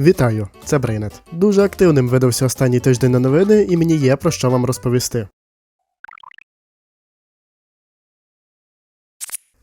Вітаю, це Брейнет. Дуже активним видався останній тиждень на новини, і мені є про що вам розповісти.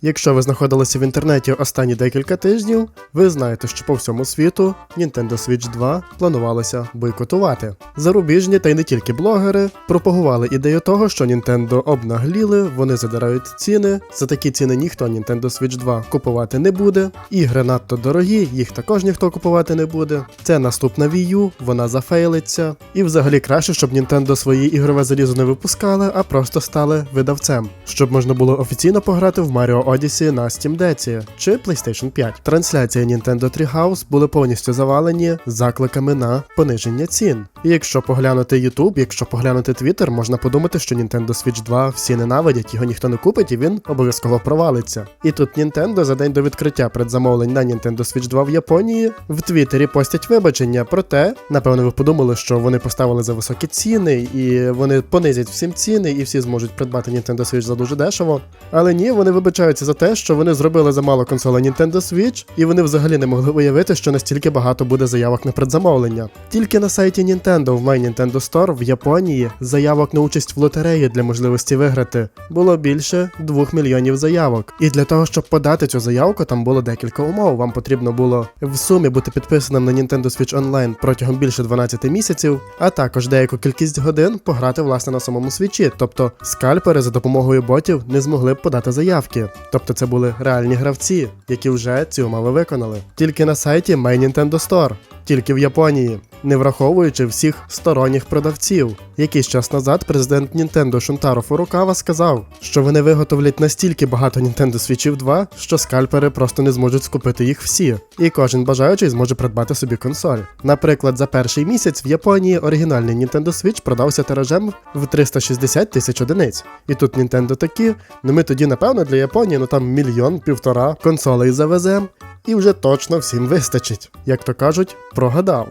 Якщо ви знаходилися в інтернеті останні декілька тижнів, ви знаєте, що по всьому світу Nintendo Switch 2 планувалося бойкотувати. Зарубіжні та й не тільки блогери пропагували ідею того, що Nintendo обнагліли, вони задирають ціни. За такі ціни ніхто Nintendo Switch 2 купувати не буде. Ігри надто дорогі, їх також ніхто купувати не буде. Це наступна Wii U, вона зафейлиться. І взагалі краще, щоб Nintendo свої ігрове залізо не випускали, а просто стали видавцем, щоб можна було офіційно пограти в Mario Odyssey на Steam Deck чи PlayStation 5. Трансляції Nintendo Treehouse були повністю завалені закликами на пониження цін. І якщо поглянути YouTube, якщо поглянути Twitter, можна подумати, що Nintendo Switch 2 всі ненавидять, його ніхто не купить, і він обов'язково провалиться. І тут Nintendo за день до відкриття предзамовлень на Nintendo Switch 2 в Японії в Твіттері постять вибачення. Проте, напевно, ви подумали, що вони поставили за високі ціни, і вони понизять всім ціни, і всі зможуть придбати Nintendo Switch за дуже дешево. Але ні, вони вибачаються за те, що вони зробили замало консолей Nintendo Switch, і вони взагалі не могли уявити, що настільки багато буде заявок на предзамовлення. Тільки на сайті Nintendo в My Nintendo Store в Японії заявок на участь в лотереї для можливості виграти було більше 2 мільйонів заявок. І для того, щоб подати цю заявку, там було декілька умов. Вам потрібно було в сумі бути підписаним на Nintendo Switch Online протягом більше 12 місяців, а також деяку кількість годин пограти власне на самому свічі. Тобто скальпери за допомогою ботів не змогли б подати заявки. Тобто це були реальні гравці, які вже ці умови виконали. Тільки на сайті My Nintendo Store, тільки в Японії, не враховуючи всіх сторонніх продавців. Якийсь час назад президент Nintendo Шунтаро Фурукава сказав, що вони виготовлять настільки багато Nintendo Switchів 2, що скальпери просто не зможуть скупити їх всі, і кожен бажаючий зможе придбати собі консоль. Наприклад, за перший місяць в Японії оригінальний Nintendo Switch продався тиражем в 360 тисяч одиниць. І тут Nintendo такі, ну ми тоді, напевно, для Японії ну там мільйон півтора консолей завезем, і вже точно всім вистачить. Як то кажуть, прогадав.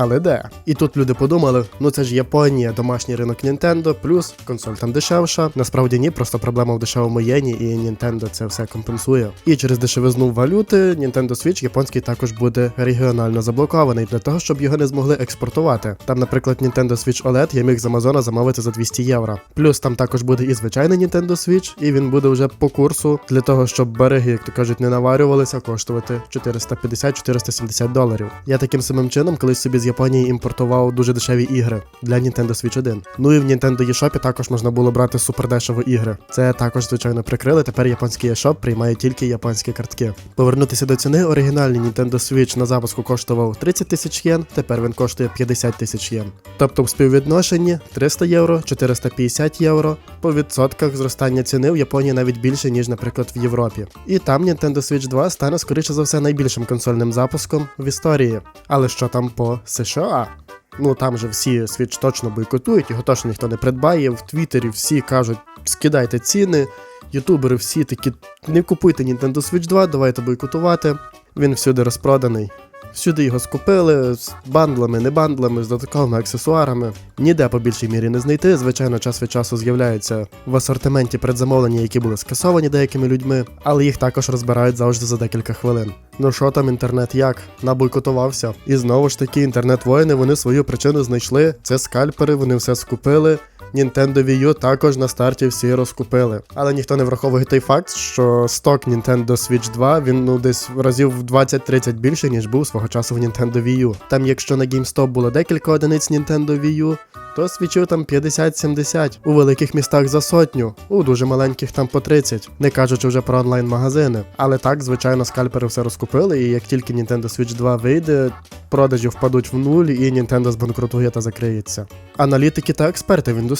Але де? І тут люди подумали: ну це ж Японія, домашній ринок Nintendo, плюс консоль там дешевша. Насправді ні, просто проблема в дешевому єні, і Nintendo це все компенсує. І через дешевизну валюти Nintendo Switch японський також буде регіонально заблокований для того, щоб його не змогли експортувати. Там, наприклад, Nintendo Switch OLED я міг з Амазона замовити за 200 євро. Плюс там також буде і звичайний Nintendo Switch, і він буде вже по курсу для того, щоб береги, як то кажуть, не наварювалися, коштувати 450-470 доларів. Я таким самим чином колись собі Японії імпортував дуже дешеві ігри для Nintendo Switch 1. Ну і в Nintendo eShop також можна було брати супердешево ігри. Це також, звичайно, прикрили. Тепер японський eShop приймає тільки японські картки. Повернутися до ціни, оригінальний Nintendo Switch на запуску коштував 30 тисяч єн, тепер він коштує 50 тисяч єн. Тобто в співвідношенні 300 євро, 450 євро. По відсотках зростання ціни в Японії навіть більше, ніж, наприклад, в Європі. І там Nintendo Switch 2 стане, скоріше за все, найбільшим консольним запуском в історії. Але що там по США? Ну там же всі Switch точно бойкотують, його точно ніхто не придбає. В Твіттері всі кажуть, скидайте ціни. Ютубери всі такі, не купуйте Nintendo Switch 2, давайте бойкотувати. Він всюди розпроданий. Всюди його скупили з бандлами, не бандлами, з додатковими аксесуарами. Ніде по більшій мірі не знайти. Звичайно, час від часу з'являються в асортименті предзамовлення, які були скасовані деякими людьми, але їх також розбирають завжди за декілька хвилин. Ну що там інтернет як? Набойкотувався. І знову ж таки, інтернет-воїни вони свою причину знайшли. Це скальпери, вони все скупили. Nintendo Wii U також на старті всі розкупили. Але ніхто не враховує той факт, що сток Nintendo Switch 2 він ну десь разів в 20-30 більше, ніж був свого часу в Nintendo Wii U. Там, якщо на GameStop було декілька одиниць Nintendo Wii U, то свічів там 50-70, у великих містах за сотню, у дуже маленьких там по 30, не кажучи вже про онлайн-магазини. Але так, звичайно, скальпери все розкупили, і як тільки Nintendo Switch 2 вийде, продажі впадуть в нуль, і Nintendo збанкрутує та закриється. Аналітики та експерти в індустрії,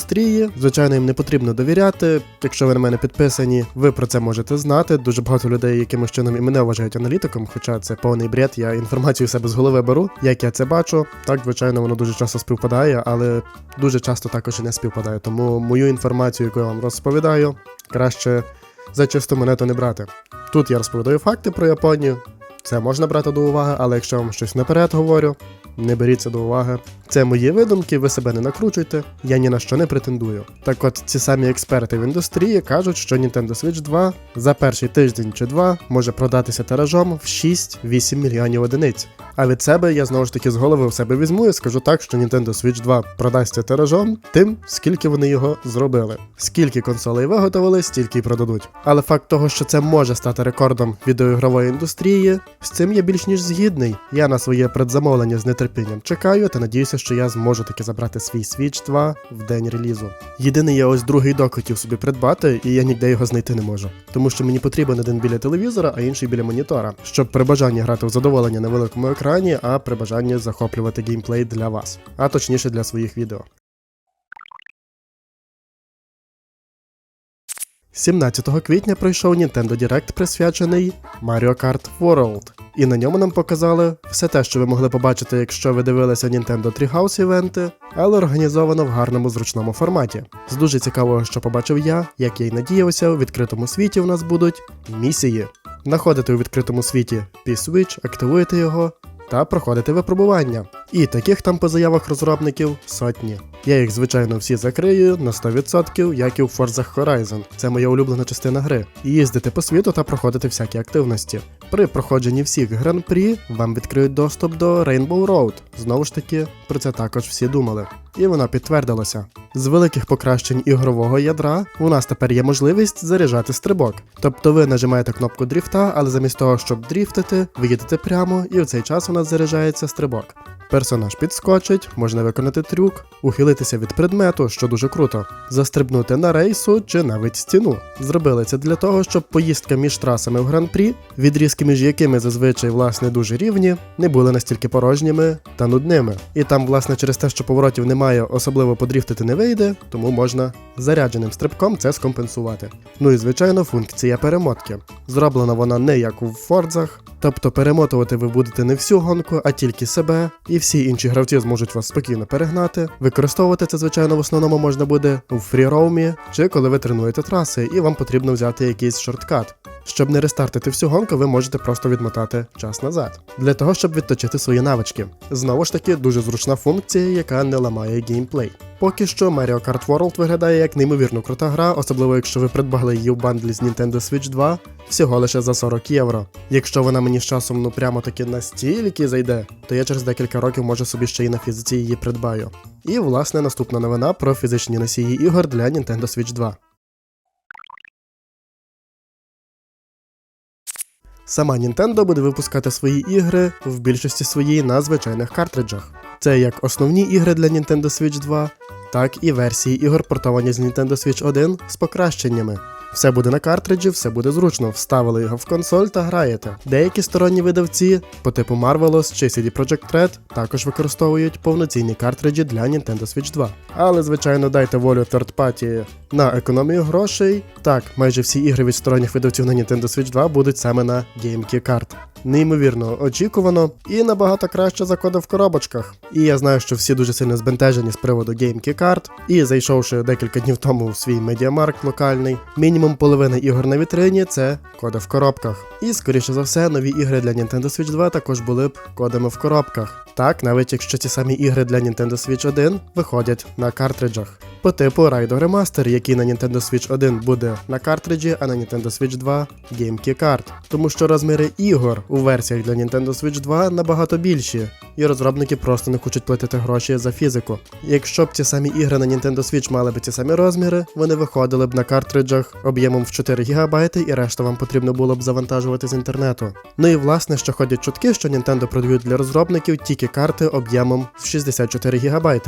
звичайно, їм не потрібно довіряти. Якщо ви на мене підписані, ви про це можете знати. Дуже багато людей якимось чином і мене вважають аналітиком, хоча це повний бред. Я інформацію себе з голови беру, як я це бачу. Так, звичайно, воно дуже часто співпадає, але дуже часто також і не співпадає. Тому мою інформацію, яку я вам розповідаю, краще за чисту монету не брати. Тут я розповідаю факти про Японію. Це можна брати до уваги, але якщо вам щось наперед говорю, не беріться до уваги. Це мої видумки, ви себе не накручуйте, я ні на що не претендую. Так от ці самі експерти в індустрії кажуть, що Nintendo Switch 2 за перший тиждень чи два може продатися тиражом в 6-8 мільйонів одиниць. А від себе я знову ж таки з голови в себе візьму і скажу так, що Nintendo Switch 2 продасться тиражом тим, скільки вони його зробили. Скільки консолей виготовили, стільки й продадуть. Але факт того, що це може стати рекордом відеоігрової індустрії, з цим я більш ніж згідний. Я на своє предзамовлення з нетерпінням чекаю та надіюся, що я зможу таки забрати свій Switch 2 в день релізу. Єдиний я ось другий док хотів собі придбати, і я ніде його знайти не можу. Тому що мені потрібен один біля телевізора, а інший біля монітора, щоб при бажанні грати в задоволення на великому екрані, а при бажанні захоплювати геймплей для вас, а точніше для своїх відео. 17 квітня пройшов Nintendo Direct присвячений Mario Kart World. І на ньому нам показали все те, що ви могли побачити, якщо ви дивилися Nintendo Treehouse івенти, але організовано в гарному зручному форматі. З дуже цікавого, що побачив я, як я й надіявся, у відкритому світі у нас будуть місії. Знаходите у відкритому світі P-Switch, активуєте його та проходити випробування. І таких там по заявах розробників сотні. Я їх, звичайно, всі закрию на 100%, як і у Forza Horizon. Це моя улюблена частина гри. Їздити по світу та проходити всякі активності. При проходженні всіх гран-прі вам відкриють доступ до Rainbow Road. Знову ж таки, про це також всі думали. І воно підтвердилося. З великих покращень ігрового ядра у нас тепер є можливість заряджати стрибок. Тобто ви нажимаєте кнопку дріфта, але замість того, щоб дріфтити, ви їдете прямо, і в цей час у нас заряджається стрибок. Персонаж підскочить, можна виконати трюк, ухилитися від предмету, що дуже круто, застрибнути на рейсу чи навіть стіну. Зробили це для того, щоб поїздка між трасами в гран-прі, відрізки між якими зазвичай власне дуже рівні, не були настільки порожніми та нудними. І там, власне, через те, що поворотів немає, особливо подріфтити не вийде, тому можна зарядженим стрибком це скомпенсувати. Ну і звичайно, функція перемотки. Зроблена вона не як у Фордзах, тобто перемотувати ви будете не всю гонку, а тільки себе, і всі інші гравці зможуть вас спокійно перегнати. Використовувати це, звичайно, в основному можна буде у фріроумі, чи коли ви тренуєте траси, і вам потрібно взяти якийсь шорткат. Щоб не рестартити всю гонку, ви можете просто відмотати час назад для того, щоб відточити свої навички. Знову ж таки, дуже зручна функція, яка не ламає геймплей. Поки що Mario Kart World виглядає як неймовірно крута гра, особливо якщо ви придбали її в бандлі з Nintendo Switch 2, всього лише за 40 євро. Якщо вона мені з часом ну прямо таки настільки зайде, то я через декілька років може собі ще й на фізиці її придбаю. І власне наступна новина про фізичні носії ігор для Nintendo Switch 2. Сама Nintendo буде випускати свої ігри в більшості своїй на звичайних картриджах. Це як основні ігри для Nintendo Switch 2, так і версії ігор портовані з Nintendo Switch 1 з покращеннями. Все буде на картриджі, все буде зручно. Вставили його в консоль та граєте. Деякі сторонні видавці, по типу Marvelous чи CD Projekt Red, також використовують повноцінні картриджі для Nintendo Switch 2. Але, звичайно, дайте волю third party на економію грошей. Так, майже всі ігри від сторонніх видавців на Nintendo Switch 2 будуть саме на GameKey карт. Неймовірно очікувано і набагато краще за коди в коробочках. І я знаю, що всі дуже сильно збентежені з приводу GameKey карт. І зайшовши декілька днів тому в свій медіамаркт локальний, мінімум половина ігор на вітрині це коди в коробках. І скоріше за все, нові ігри для Nintendo Switch 2 також були б кодами в коробках. Так, навіть якщо ці самі ігри для Nintendo Switch 1 виходять на картриджах. По типу Raido Remaster, який на Nintendo Switch 1 буде на картриджі, а на Nintendo Switch 2 GameKey Card. Тому що розміри ігор у версіях для Nintendo Switch 2 набагато більші, і розробники просто не хочуть платити гроші за фізику. Якщо б ці самі ігри на Nintendo Switch мали б ці самі розміри, вони виходили б на картриджах об'ємом в 4 ГБ, і решта вам потрібно було б завантажувати з інтернету. Ну і власне, що ходять чутки, що Nintendo продають для розробників тільки карти об'ємом в 64 ГБ.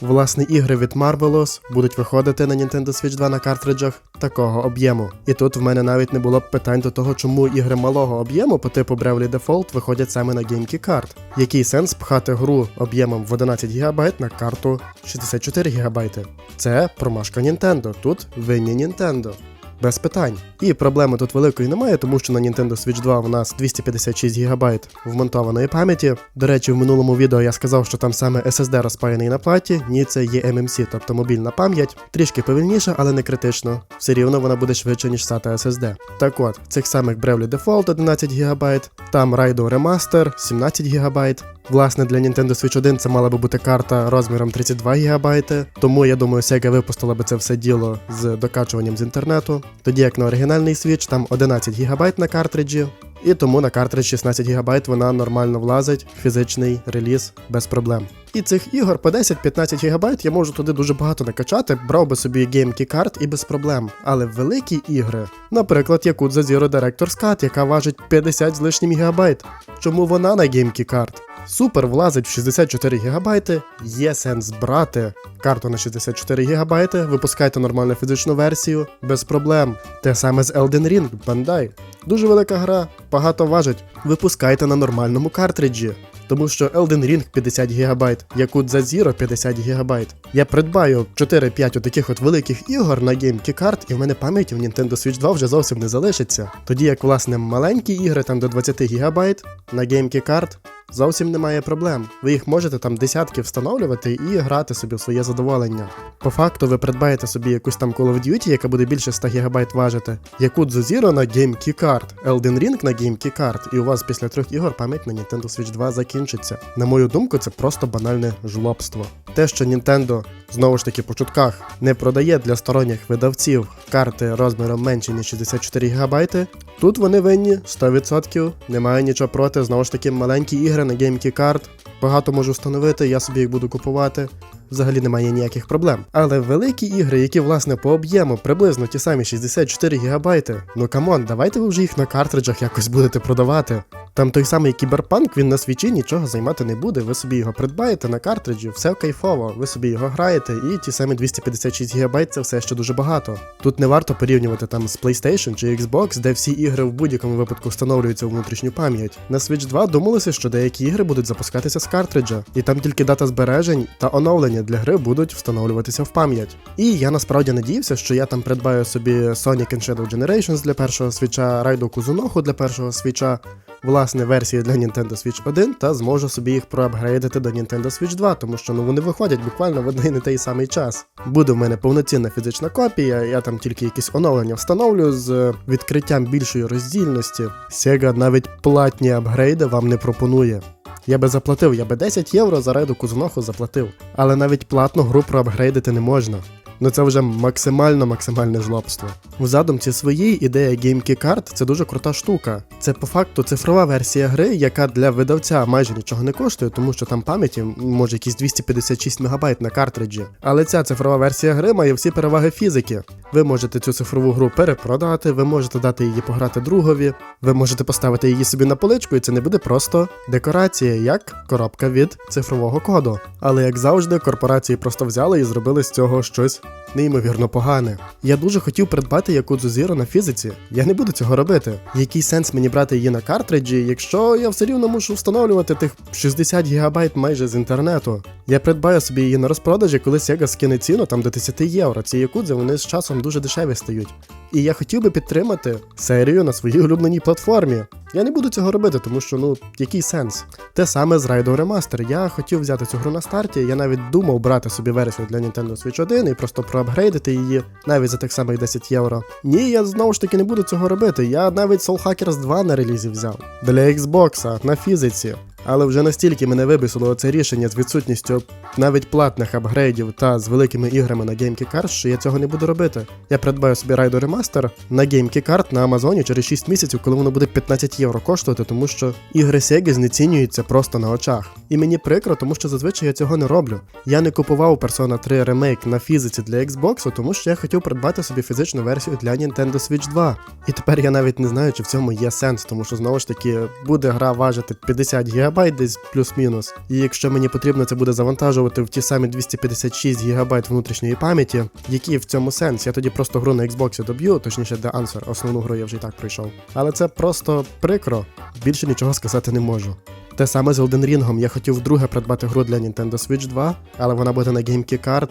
Власне, ігри від Marvelous будуть виходити на Nintendo Switch 2 на картриджах такого об'єму. І тут в мене навіть не було б питань до того, чому ігри малого об'єму по типу Bravely Default виходять саме на GameKey карт. Який сенс пхати гру об'ємом в 11 ГБ на карту 64 ГБ? Це промашка Nintendo. Тут винні Nintendo. Без питань. І проблеми тут великої немає, тому що на Nintendo Switch 2 в нас 256 ГБ вмонтованої пам'яті. До речі, в минулому відео я сказав, що там саме SSD розпаяний на платі, ні, це є MMC, тобто мобільна пам'ять. Трішки повільніша, але не критично. Все рівно вона буде швидше, ніж SATA SSD. Так от, цих самих Bravely Default 11 ГБ, там Raido Remaster 17 ГБ. Власне, для Nintendo Switch 1 це мала би бути карта розміром 32 ГБ, тому я думаю, Sega випустила би це все діло з докачуванням з інтернету. Тоді як на оригінальний Switch там 11 ГБ на картриджі, І тому на картридж 16 ГБ вона нормально влазить, в фізичний реліз без проблем. І цих ігор по 10-15 ГБ я можу туди дуже багато накачати, брав би собі GameKey карт і без проблем. Але великі ігри, наприклад, Yakuza Zero Director's Cut, яка важить 50 з лишнім гігабайт. Чому вона на GameKey карт? Супер влазить в 64 ГБ, є сенс брати карту на 64 ГБ, випускайте нормальну фізичну версію, без проблем. Те саме з Elden Ring, Bandai. Дуже велика гра, багато важить. Випускайте на нормальному картриджі. Тому що Elden Ring 50 ГБ, Yakuza Zero 50 ГБ. Я придбаю 4-5 отаких от великих ігор на GameKey карт, і в мене пам'яті в Nintendo Switch 2 вже зовсім не залишиться. Тоді як, власне, маленькі ігри там до 20 ГБ на GameKey карт зовсім немає проблем. Ви їх можете там десятки встановлювати і грати собі в своє задоволення. По факту ви придбаєте собі якусь там Call of Duty, яка буде більше 100 ГБ важити, Yakuza Zero на GameKey карт, Elden Ring на GameKey карт, і у вас після трьох ігор пам'ять на Nintendo Switch 2 закінчиться. На мою думку, це просто банальне жлобство. Те, що Nintendo знову ж таки по чутках не продає для сторонніх видавців карти розміром менші ніж 64 ГБ, тут вони винні 100%, немає нічого проти, знову ж таки маленькі ігри на GameKey Card. Багато можу встановити, я собі їх буду купувати. Взагалі немає ніяких проблем. Але великі ігри, які власне по об'єму приблизно ті самі 64 ГБ, ну камон, давайте ви вже їх на картриджах якось будете продавати. Там той самий кіберпанк, він на свічі нічого займати не буде. Ви собі його придбаєте на картриджі, все кайфово. Ви собі його граєте, і ті самі 256 ГБ це все ще дуже багато. Тут не варто порівнювати там з PlayStation чи Xbox, де всі ігри в будь-якому випадку встановлюються у внутрішню пам'ять. На Switch 2 думалося, що деякі ігри будуть запускатися з картриджа, і там тільки дата збережень та оновлення для гри будуть встановлюватися в пам'ять. І я насправді надіявся, що я там придбаю собі Sonic and Shadow Generations для першого свіча, Райду Кузуноху для першого свіча власне версії для Nintendo Switch 1 та зможу собі їх проапгрейдити до Nintendo Switch 2, тому що ну вони виходять буквально в один і той самий час. Буде в мене повноцінна фізична копія, я там тільки якісь оновлення встановлю з відкриттям більшої роздільності. Sega навіть платні апгрейди вам не пропонує. Я би заплатив, я би 10 євро за рейду Кузуноху заплатив, але навіть платну гру проапгрейдити не можна. Ну це вже максимально максимальне жлобство. В задумці своїй ідея GameKey Card – це дуже крута штука. Це по факту цифрова версія гри, яка для видавця майже нічого не коштує, тому що там пам'яті може якісь 256 МБ на картриджі. Але ця цифрова версія гри має всі переваги фізики. Ви можете цю цифрову гру перепродати, ви можете дати її пограти другові, ви можете поставити її собі на поличку, і це не буде просто декорація, як коробка від цифрового коду. Але як завжди, корпорації просто взяли і зробили з цього щось неймовірно погане. Я дуже хотів придбати якудзу Зіро на фізиці. Я не буду цього робити. Який сенс мені брати її на картриджі, якщо я все рівно мушу встановлювати тих 60 гігабайт майже з інтернету. Я придбаю собі її на розпродажі, коли Sega скине ціну там до 10 євро. Ці якудзи вони з часом дуже дешеві стають. І я хотів би підтримати серію на своїй улюбленій платформі. Я не буду цього робити, тому що ну який сенс. Те саме з Raidon Remaster. Я хотів взяти цю гру на старті, я навіть думав брати собі версію для Nintendo Switch 1 і просто проапгрейдити її навіть за тих самих 10 євро. Ні, я знову ж таки не буду цього робити. Я навіть Soul Hackers 2 на релізі взяв для Xbox на фізиці. Але вже настільки мене вибісило це рішення з відсутністю навіть платних апгрейдів та з великими іграми на GameKey Card, що я цього не буду робити. Я придбаю собі Raido Remaster на GameKey Card на Амазоні через 6 місяців, коли воно буде 15 євро коштувати, тому що ігри Sega знецінюються просто на очах. І мені прикро, тому що зазвичай я цього не роблю. Я не купував Persona 3 ремейк на фізиці для Xbox, тому що я хотів придбати собі фізичну версію для Nintendo Switch 2. І тепер я навіть не знаю, чи в цьому є сенс, тому що знову ж таки буде гра важити 50 ГБ десь плюс-мінус. І якщо мені потрібно це буде завантажувати в ті самі 256 ГБ внутрішньої пам'яті, які в цьому сенс, я тоді просто гру на Xbox доб'ю, точніше The Answer, основну гру я вже і так пройшов. Але це просто прикро, більше нічого сказати не можу. Те саме з Elden Ring. Я хотів вдруге придбати гру для Nintendo Switch 2, але вона буде на GameKey Card.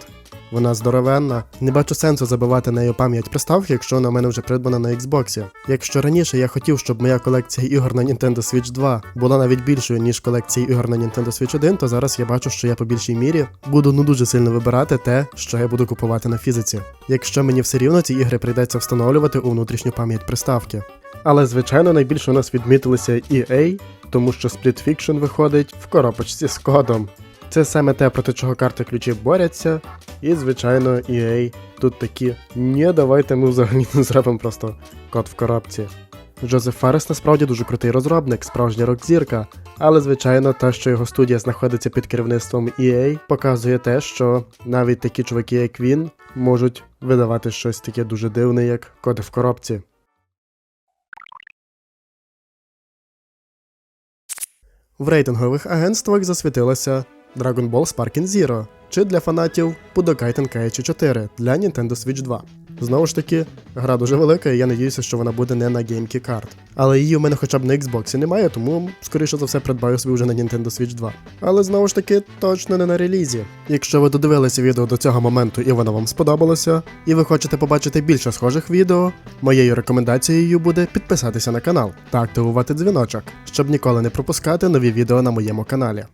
Вона здоровенна. Не бачу сенсу забивати нею пам'ять приставки, якщо вона в мене вже придбана на Xbox. Якщо раніше я хотів, щоб моя колекція ігор на Nintendo Switch 2 була навіть більшою, ніж колекція ігор на Nintendo Switch 1, то зараз я бачу, що я по більшій мірі буду ну дуже сильно вибирати те, що я буду купувати на фізиці. Якщо мені все рівно ці ігри прийдеться встановлювати у внутрішню пам'ять приставки. Але звичайно найбільше у нас відмітилися EA, тому що Split Fiction виходить в коробочці з кодом. Це саме те, проти чого карти ключів борються. І, звичайно, EA тут такі. Ні, давайте ми взагалі не зробимо просто код в коробці. Джозеф Фарес насправді дуже крутий розробник, справжня рок-зірка. Але, звичайно, те, що його студія знаходиться під керівництвом EA, показує те, що навіть такі чуваки, як він, можуть видавати щось таке дуже дивне, як коди в коробці. В рейтингових агентствах засвітилося Dragon Ball Sparking Zero, чи для фанатів Budokai Tenkaichi 4 для Nintendo Switch 2. Знову ж таки, гра дуже велика, і я надіюся, що вона буде не на GameKey Card. Але її у мене хоча б на Xbox немає, тому скоріше за все придбаю собі вже на Nintendo Switch 2. Але знову ж таки, точно не на релізі. Якщо ви додивилися відео до цього моменту і воно вам сподобалося, і ви хочете побачити більше схожих відео, моєю рекомендацією буде підписатися на канал та активувати дзвіночок, щоб ніколи не пропускати нові відео на моєму каналі.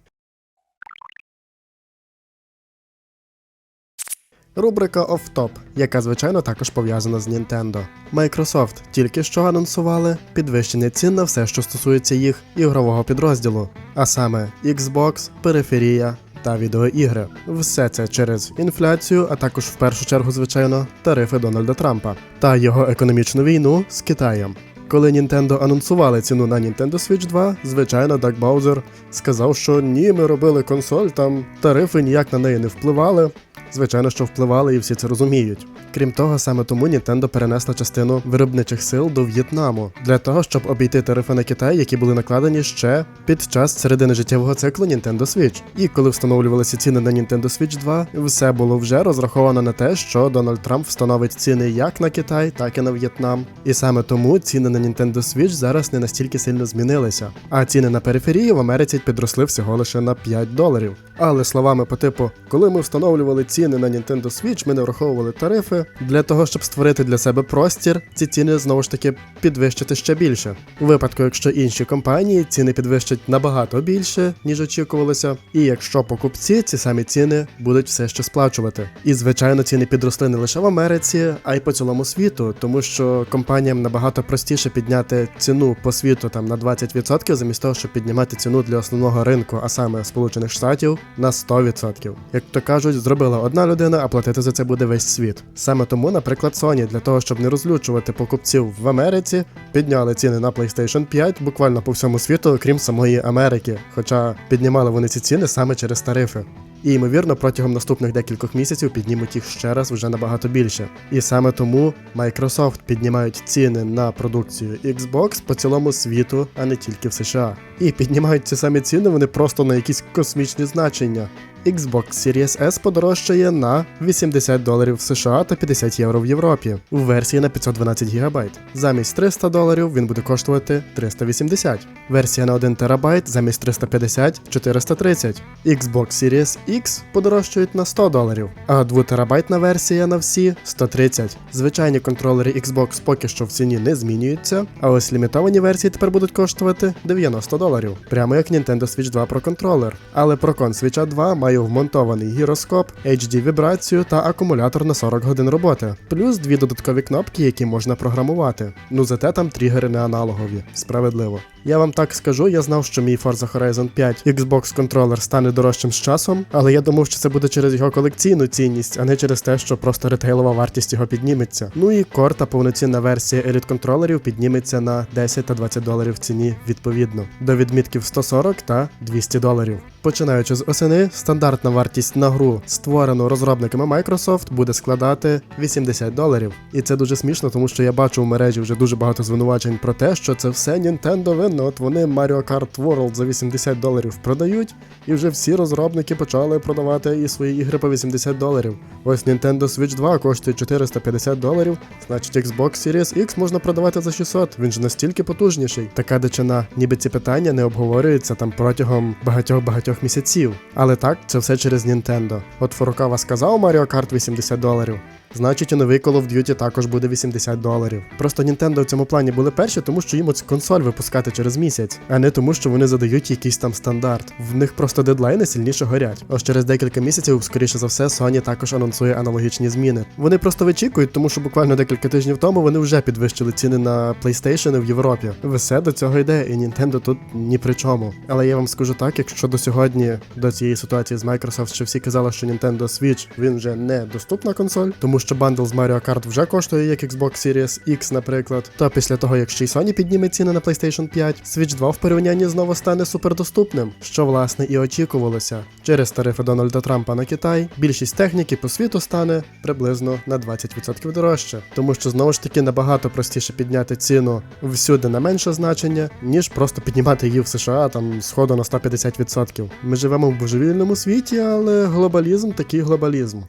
Рубрика Top, яка звичайно також пов'язана з Nintendo. Microsoft тільки що анонсували підвищення цін на все, що стосується їх ігрового підрозділу, а саме Xbox, периферія та відеоігри. Все це через інфляцію, а також в першу чергу, звичайно, тарифи Дональда Трампа та його економічну війну з Китаєм. Коли Nintendo анонсували ціну на Nintendo Switch 2, звичайно, Даг Баузер сказав, що ні, ми робили консоль, там тарифи ніяк на неї не впливали. Звичайно, що впливали і всі це розуміють. Крім того, саме тому Nintendo перенесла частину виробничих сил до В'єтнаму для того, щоб обійти тарифи на Китай, які були накладені ще під час середини життєвого циклу Nintendo Switch. І коли встановлювалися ціни на Nintendo Switch 2, все було вже розраховано на те, що Дональд Трамп встановить ціни як на Китай, так і на В'єтнам. І саме тому ціни на Nintendo Switch зараз не настільки сильно змінилися. А ціни на периферії в Америці підросли всього лише на 5 доларів. Але словами по типу, коли ми встановлювали ціни на Nintendo Switch, ми не враховували тарифи. Для того, щоб створити для себе простір, ці ціни знову ж таки підвищити ще більше. У випадку, якщо інші компанії ціни підвищать набагато більше, ніж очікувалося, і якщо покупці ці самі ціни будуть все ще сплачувати. І звичайно, ціни підросли не лише в Америці, а й по цілому світу, тому що компаніям набагато простіше підняти ціну по світу там на 20%, замість того, щоб піднімати ціну для основного ринку, а саме Сполучених Штатів, на 100%. Як то кажуть, зробила одна людина, а платити за це буде весь світ. Саме тому, наприклад, Sony для того, щоб не розлючувати покупців в Америці, підняли ціни на PlayStation 5 буквально по всьому світу, крім самої Америки. Хоча піднімали вони ці ціни саме через тарифи. І ймовірно, протягом наступних декількох місяців піднімуть їх ще раз вже набагато більше. І саме тому Microsoft піднімають ціни на продукцію Xbox по цілому світу, а не тільки в США. І піднімають ці самі ціни вони просто на якісь космічні значення. Xbox Series S подорожчає на 80 доларів в США та 50 євро в Європі у версії на 512 ГБ. Замість 300 доларів він буде коштувати 380. Версія на 1 ТБ замість 350 430. Xbox Series X подорожчають на 100 доларів, а 2 терабайтна версія на всі 130. Звичайні контролери Xbox поки що в ціні не змінюються, а ось лімітовані версії тепер будуть коштувати 90 доларів, прямо як Nintendo Switch 2 Pro контролер. Але Procon Switch 2 має вмонтований гіроскоп, HD вібрацію та акумулятор на 40 годин роботи, плюс дві додаткові кнопки, які можна програмувати. Ну зате там тригери не аналогові. Справедливо. Я вам так скажу, я знав, що мій Forza Horizon 5 Xbox контролер стане дорожчим з часом, але я думав, що це буде через його колекційну цінність, а не через те, що просто ретейлова вартість його підніметься. Ну і корта та повноцінна версія Elite контролерів підніметься на 10 та 20 доларів в ціні відповідно, до відмітків 140 та 200 доларів. Починаючи з осени, стандартна вартість на гру, створену розробниками Microsoft, буде складати 80 доларів. І це дуже смішно, тому що я бачу в мережі вже дуже багато звинувачень про те, що це все Nintendo винно. От вони Mario Kart World за 80 доларів продають, і вже всі розробники почали продавати і свої ігри по 80 доларів. Ось Nintendo Switch 2 коштує 450 доларів, значить Xbox Series X можна продавати за 600, він ж настільки потужніший. Така дичина, ніби ці питання не обговорюються там протягом багатьох-багатьох місяців. Але так, це все через Nintendo. От Фурукава сказав Mario Kart 80 доларів. Значить, і новий Call of Duty також буде 80 доларів. Просто Nintendo в цьому плані були перші, тому що їм оцю консоль випускати через місяць, а не тому, що вони задають якийсь там стандарт. В них просто дедлайни сильніше горять. Ось через декілька місяців, скоріше за все, Sony також анонсує аналогічні зміни. Вони просто вичікують, тому що буквально декілька тижнів тому вони вже підвищили ціни на PlayStation в Європі. Все до цього йде, і Nintendo тут ні при чому. Але я вам скажу так, якщо до сьогодні сьогодні до цієї ситуації з Microsoft, що всі казали, що Nintendo Switch він вже не доступна консоль, тому що бандл з Mario Kart вже коштує як Xbox Series X, наприклад. То після того, як ще й Sony підніме ціни на PlayStation 5, Switch 2 в порівнянні знову стане супердоступним, що власне і очікувалося. Через тарифи Дональда Трампа на Китай більшість техніки по світу стане приблизно на 20% дорожче, тому що знову ж таки набагато простіше підняти ціну всюди на менше значення, ніж просто піднімати її в США там сходу на 150%. Ми живемо в божевільному світі, але глобалізм такий глобалізм.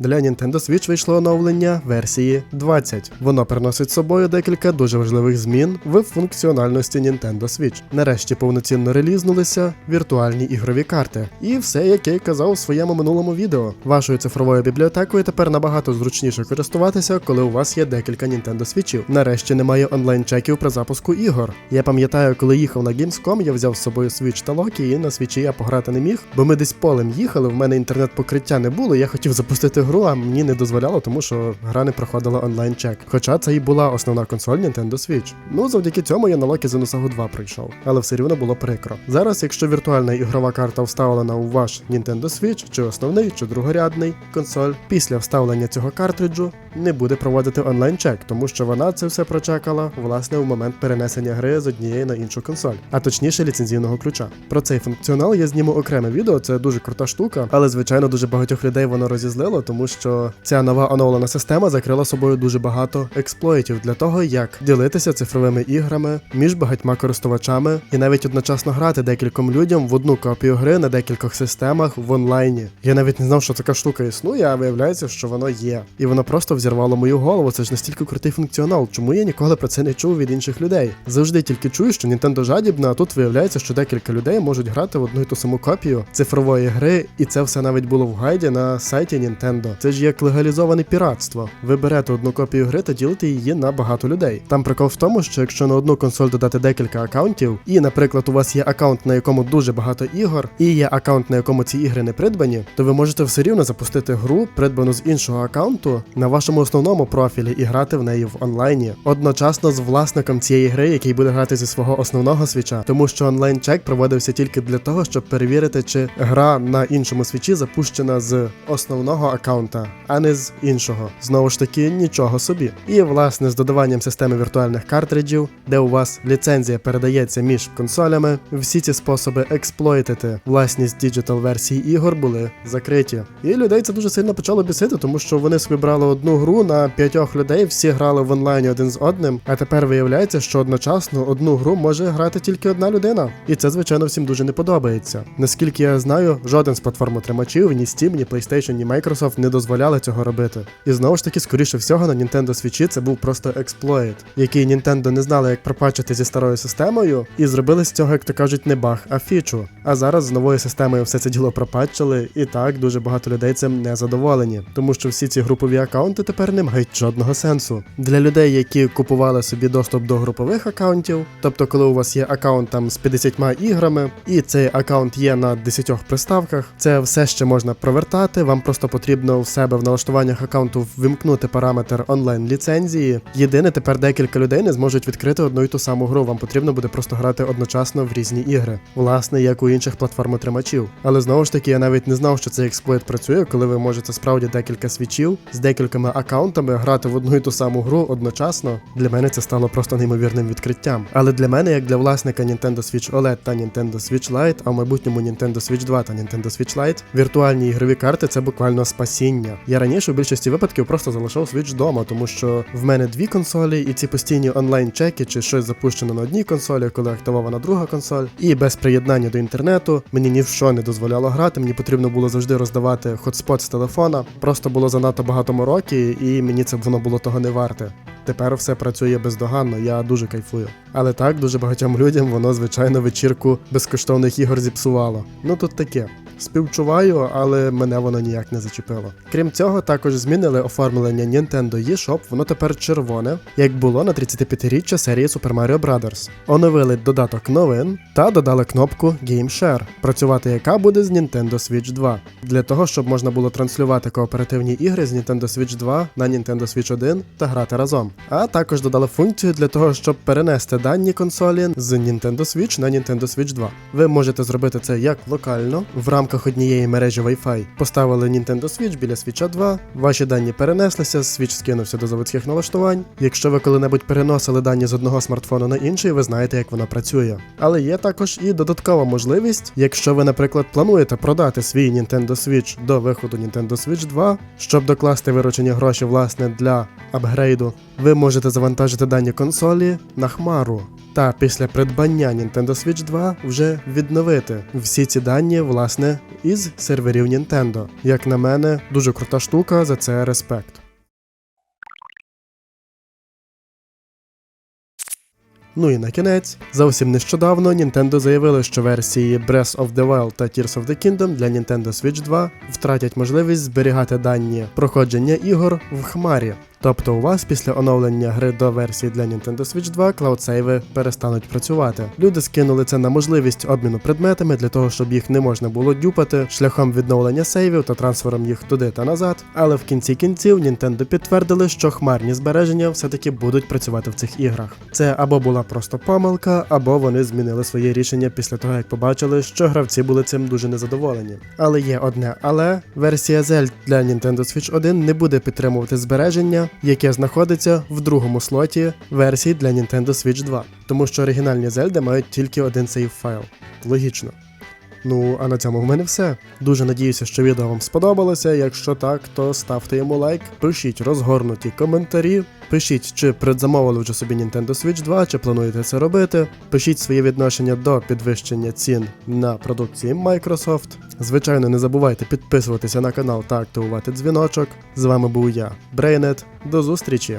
Для Nintendo Switch вийшло оновлення версії 20. Воно приносить з собою декілька дуже важливих змін в функціональності Nintendo Switch. Нарешті повноцінно релізнулися віртуальні ігрові карти. І все, як я й казав у своєму минулому відео. Вашою цифровою бібліотекою тепер набагато зручніше користуватися, коли у вас є декілька Nintendo Switchів. Нарешті немає онлайн-чеків при запуску ігор. Я пам'ятаю, коли їхав на Gamescom, я взяв з собою Switch та Loki, і на свічі я пограти не міг, бо ми десь полем їхали, в мене інтернет-покриття не було. Я хотів запустити гру, а мені не дозволяло, тому що гра не проходила онлайн-чек. Хоча це і була основна консоль Nintendo Switch. Ну, завдяки цьому я на Локі Зенусагу 2 пройшов, але все рівно було прикро. Зараз, якщо віртуальна ігрова карта вставлена у ваш Nintendo Switch, чи основний, чи другорядний консоль, після вставлення цього картриджу не буде проводити онлайн-чек, тому що вона це все прочекала власне в момент перенесення гри з однієї на іншу консоль, а точніше ліцензійного ключа. Про цей функціонал я зніму окреме відео, це дуже крута штука, але звичайно дуже багатьох людей воно розізлило, тому що ця нова оновлена система закрила собою дуже багато експлоїтів для того, як ділитися цифровими іграми між багатьма користувачами і навіть одночасно грати декільком людям в одну копію гри на декількох системах в онлайні. Я навіть не знав, що така штука існує, а виявляється, що воно є. І воно просто взірвало мою голову. Це ж настільки крутий функціонал. Чому я ніколи про це не чув від інших людей? Завжди тільки чую, що Nintendo жадібна, а тут виявляється, що декілька людей можуть грати в одну і ту саму копію цифрової гри, і це все навіть було в гайді на сайті Nintendo. Це ж як легалізоване піратство. Ви берете одну копію гри та ділите її на багато людей. Там прикол в тому, що якщо на одну консоль додати декілька акаунтів, і, наприклад, у вас є акаунт, на якому дуже багато ігор, і є акаунт, на якому ці ігри не придбані, то ви можете все рівно запустити гру, придбану з іншого акаунту, на вашому основному профілі і грати в неї в онлайні, одночасно з власником цієї гри, який буде грати зі свого основного свіча, тому що онлайн-чек проводився тільки для того, щоб перевірити, чи гра на іншому свічі запущена з основного акаунта, а не з іншого. Знову ж таки, нічого собі. І власне з додаванням системи віртуальних картриджів, де у вас ліцензія передається між консолями, всі ці способи експлойтити власність діджитал версії ігор були закриті. І людей це дуже сильно почало бісити, тому що вони собі брали одну гру на п'ятьох людей, всі грали в онлайні один з одним. А тепер виявляється, що одночасно одну гру може грати тільки одна людина. І це, звичайно, всім дуже не подобається. Наскільки я знаю, жоден з платформотримачів, ні Steam, ні PlayStation, ні Microsoft не дозволяли цього робити. І знову ж таки, скоріше всього, на Nintendo Switch це був просто експлойт, який Nintendo не знали, як пропачити зі старою системою, і зробили з цього, як то кажуть, не баг, а фічу. А зараз з новою системою все це діло пропатчили, і так дуже багато людей цим не задоволені, тому що всі ці групові акаунти тепер не мають жодного сенсу. Для людей, які купували собі доступ до групових акаунтів, тобто, коли у вас є акаунт там з 50 іграми, і цей акаунт є на 10 приставках, це все ще можна провертати. Вам просто потрібно в себе в налаштуваннях акаунту вимкнути параметр онлайн ліцензії. Єдине, тепер декілька людей не зможуть відкрити одну і ту саму гру. Вам потрібно буде просто грати одночасно в різні ігри, власне, як у інших платформотримачів. Але знову ж таки, я навіть не знав, що цей експлойт працює, коли ви можете справді декілька свічів з декількома акаунтами грати в одну і ту саму гру одночасно. Для мене це стало просто неймовірним відкриттям. Але для мене, як для власника Nintendo Switch OLED та Nintendo Switch Lite, а в майбутньому Nintendo Switch 2 та Nintendo Switch Lite, віртуальні ігрові карти це буквально спасіння. Я раніше в більшості випадків просто залишав Switch вдома, тому що в мене дві консолі, і ці постійні онлайн-чеки чи щось запущено на одній консолі, коли активована друга консоль, і без приєднання до інтернету мені ні в що не дозволяло грати. Мені потрібно було завжди роздавати хотспот з телефона. Просто було занадто багато мороки, і мені це воно було того не варте. Тепер все працює бездоганно, я дуже кайфую. Але так, дуже багатьом людям воно, звичайно, вечірку безкоштовних ігор зіпсувало. Ну тут таке. Співчуваю, але мене воно ніяк не зачепило. Крім цього, також змінили оформлення Nintendo eShop, воно тепер червоне, як було на 35-річчя серії Super Mario Bros. Оновили додаток новин та додали кнопку Game Share, працювати яка буде з Nintendo Switch 2. Для того, щоб можна було транслювати кооперативні ігри з Nintendo Switch 2 на Nintendo Switch 1 та грати разом. А також додали функцію для того, щоб перенести дані консолі з Nintendo Switch на Nintendo Switch 2. Ви можете зробити це як локально в рамках однієї мережі Wi-Fi. Поставили Nintendo Switch біля Switch 2, ваші дані перенеслися, Switch скинувся до заводських налаштувань. Якщо ви коли-небудь переносили дані з одного смартфону на інший, ви знаєте, як воно працює. Але є також і додаткова можливість, якщо ви, наприклад, плануєте продати свій Nintendo Switch до виходу Nintendo Switch 2, щоб докласти виручені гроші власне для апгрейду, ви можете завантажити дані консолі на хмару. Та після придбання Nintendo Switch 2 вже відновити всі ці дані, власне, із серверів Nintendo. Як на мене, дуже крута штука, за це респект. Ну і на кінець, зовсім нещодавно Nintendo заявили, що версії Breath of the Wild та Tears of the Kingdom для Nintendo Switch 2 втратять можливість зберігати дані проходження ігор в хмарі. Тобто у вас після оновлення гри до версії для Nintendo Switch 2 клаудсейви перестануть працювати. Люди скинули це на можливість обміну предметами для того, щоб їх не можна було дюпати шляхом відновлення сейвів та трансфером їх туди та назад. Але в кінці кінців Nintendo підтвердили, що хмарні збереження все-таки будуть працювати в цих іграх. Це або була просто помилка, або вони змінили своє рішення після того, як побачили, що гравці були цим дуже незадоволені. Але є одне але версія Zelda для Nintendo Switch 1 не буде підтримувати збереження, яке знаходиться в другому слоті версії для Nintendo Switch 2, тому що оригінальні Зельди мають тільки один сейф файл. Логічно. Ну, а на цьому в мене все. Дуже надіюся, що відео вам сподобалося. Якщо так, то ставте йому лайк, пишіть розгорнуті коментарі, пишіть, чи предзамовили вже собі Nintendo Switch 2, чи плануєте це робити. Пишіть своє відношення до підвищення цін на продукції Microsoft. Звичайно, не забувайте підписуватися на канал та активувати дзвіночок. З вами був я, Брейнет. До зустрічі!